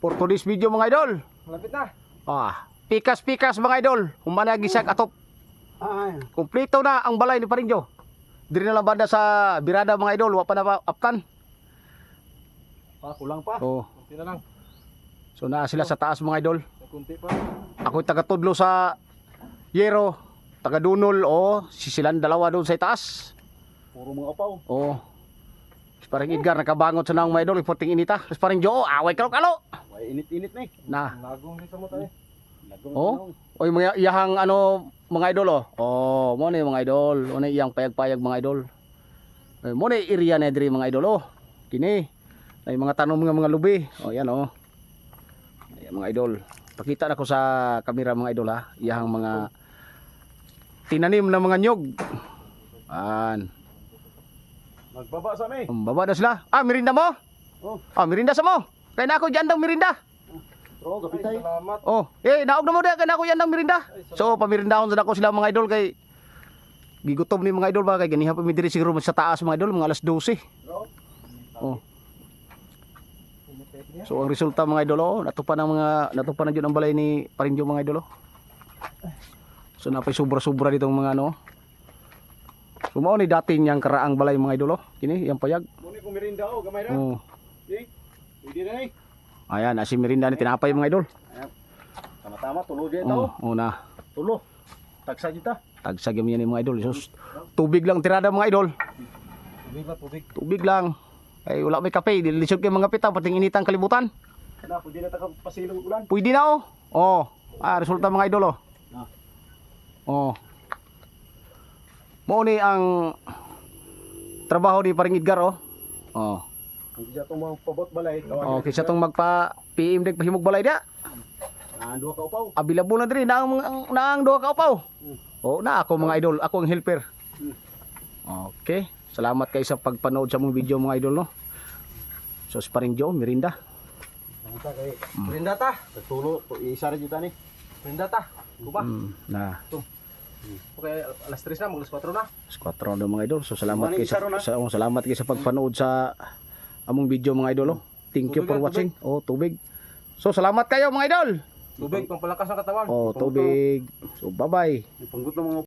For today's video mga idol. Malapit na. Ah, pikas-pikas mga idol. Humana gisag atop. Ay. Kumpleto na ang balay ni Paringjo. Diri na lang banda sa birada mga idol, wa pa na pa- aptan. Pa, kulang pa. Oh, Kunti na lang. so naa sila sa taas mga idol. Kunti pa. Ako taga tudlo sa Yero, taga Dunol, oh, si silang dalawa doon sa itaas. Puro mga upaw. Oh. Si parang Edgar nakabangot sa nang mga idol, iputing inita. Parang Jo, away kalo-kalo. Init-init na eh. Na. Nagong din sa mo tayo. Nagong Oh. Oy mga iyahang ano mga idol oh. Oh, mo ni mga idol. Ano iyang payag-payag mga idol. Eh, mo ni area na diri mga idol oh. Kini. Ay mga tanong mga mga lubi. Oh, yan oh. Ayan mga idol. Pakita na ko sa kamera mga idol ha. Iyahang mga tinanim na mga nyog. An, Nagbaba sa mi. um, baba na sila. Ah, merinda mo? Oh. Ah, merinda sa mo. Kaya na ako dyan daw merinda. Bro, kapitay. Salamat. Oh, eh naog na mo dia kana ko yan ng merinda. So pamirindahon sa dako sila mga idol kay gigutom ni mga idol ba kay ganiha pa mi diri siguro sa taas mga idol mga alas 12. Bro. Oh. So ang resulta mga idol oh, natupan ng mga natupan na jud ang balay ni Parinjo mga idol oh. So napay sobra-sobra ditong mga ano. So mao ni dati niyang karaang balay mga idol oh. Kini yang payag. Muni kong merinda oh, gamay na. Oh. Eh. Pwede na eh. Ayan, asi merinda ni tinapay mga idol. Tama-tama, tulo din Oh, tao. oh na. Tulo. Tagsa dita. Tagsag yan ni mga idol. So, tubig lang tirada mga idol. Tubig ba, tubig. Tubig lang. Ay wala may kape, dilisod kay mga pita pating initang kalibutan. Na, pwede na taka pasilong ulan. Pwede na oh. Oh. Ah, resulta mga idol oh. Ah. Oh. Mo ni ang trabaho ni Paring Edgar oh. Oh. Kung di siya itong mga pabot balay. Oh, kaysa tong magpa PM dek pahimog balay dia. Ah, dua ka upaw. Available na diri na ang ang- na ang duha ka upaw. Oh, na ako mga idol, ako ang helper. Okay. Salamat kayo sa pagpanood sa mong video mga idol no. So si Paring Joe, Mirinda. Kay. Merinda ta. Tulo, isa rin dita ni. Merinda ta. Kuba. Mm, na Okay, alas 3 na, mag alas 4 na. squadron na mga idol. So salamat kayo sa, sa salamat kayo sa pagpanood sa among video mga idol. Oh. Thank you Tubig for ah, watching. Oh, tubig. So salamat kayo mga idol. Tubig, pampalakas ng katawan. Oh, tubig. So bye-bye. Panggut ng mga